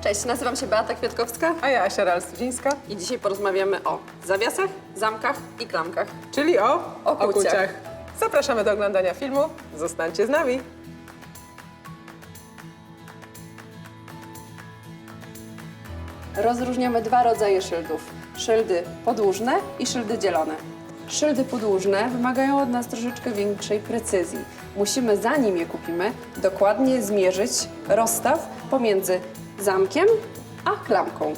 Cześć, nazywam się Beata Kwiatkowska A ja Asia Ralstudzińska, i dzisiaj porozmawiamy o zawiasach, zamkach i klamkach. czyli o O kuciach. Zapraszamy do oglądania filmu. Zostańcie z nami. Rozróżniamy dwa rodzaje szyldów. Szyldy podłużne i szyldy dzielone. Szyldy podłużne wymagają od nas troszeczkę większej precyzji. Musimy, zanim je kupimy, dokładnie zmierzyć rozstaw pomiędzy zamkiem a klamką.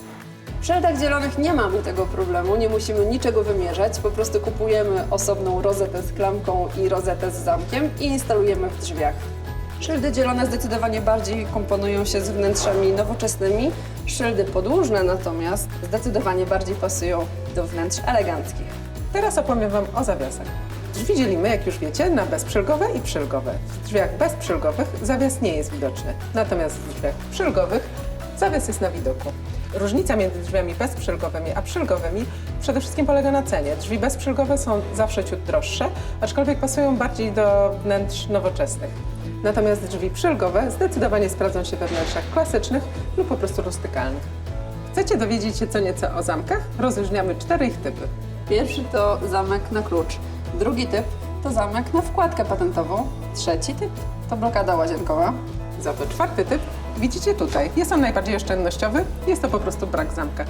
W szyldach dzielonych nie mamy tego problemu, nie musimy niczego wymierzać, po prostu kupujemy osobną rozetę z klamką i rozetę z zamkiem i instalujemy w drzwiach. Szyldy dzielone zdecydowanie bardziej komponują się z wnętrzami nowoczesnymi. Szyldy podłużne natomiast zdecydowanie bardziej pasują do wnętrz eleganckich. Teraz opowiem Wam o zawiasach. Drzwi dzielimy, jak już wiecie, na bezprzylgowe i przylgowe. W drzwiach bezprzylgowych zawias nie jest widoczny, natomiast w drzwiach przylgowych zawias jest na widoku. Różnica między drzwiami bezprzylgowymi a przylgowymi przede wszystkim polega na cenie. Drzwi bezprzylgowe są zawsze ciut droższe, aczkolwiek pasują bardziej do wnętrz nowoczesnych. Natomiast drzwi przylgowe zdecydowanie sprawdzą się we wnętrzach klasycznych lub po prostu rustykalnych. Chcecie dowiedzieć się co nieco o zamkach? Rozróżniamy cztery ich typy. Pierwszy to zamek na klucz, drugi typ to zamek na wkładkę patentową, trzeci typ to blokada łazienkowa, Za to czwarty typ widzicie tutaj. Jest on najbardziej oszczędnościowy, jest to po prostu brak zamka.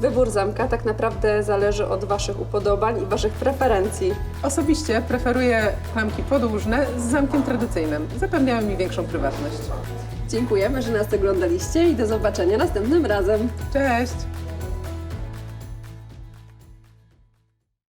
Wybór zamka tak naprawdę zależy od Waszych upodobań i Waszych preferencji. Osobiście preferuję klamki podłużne z zamkiem tradycyjnym. Zapewniają mi większą prywatność. Dziękujemy, że nas oglądaliście i do zobaczenia następnym razem. Cześć!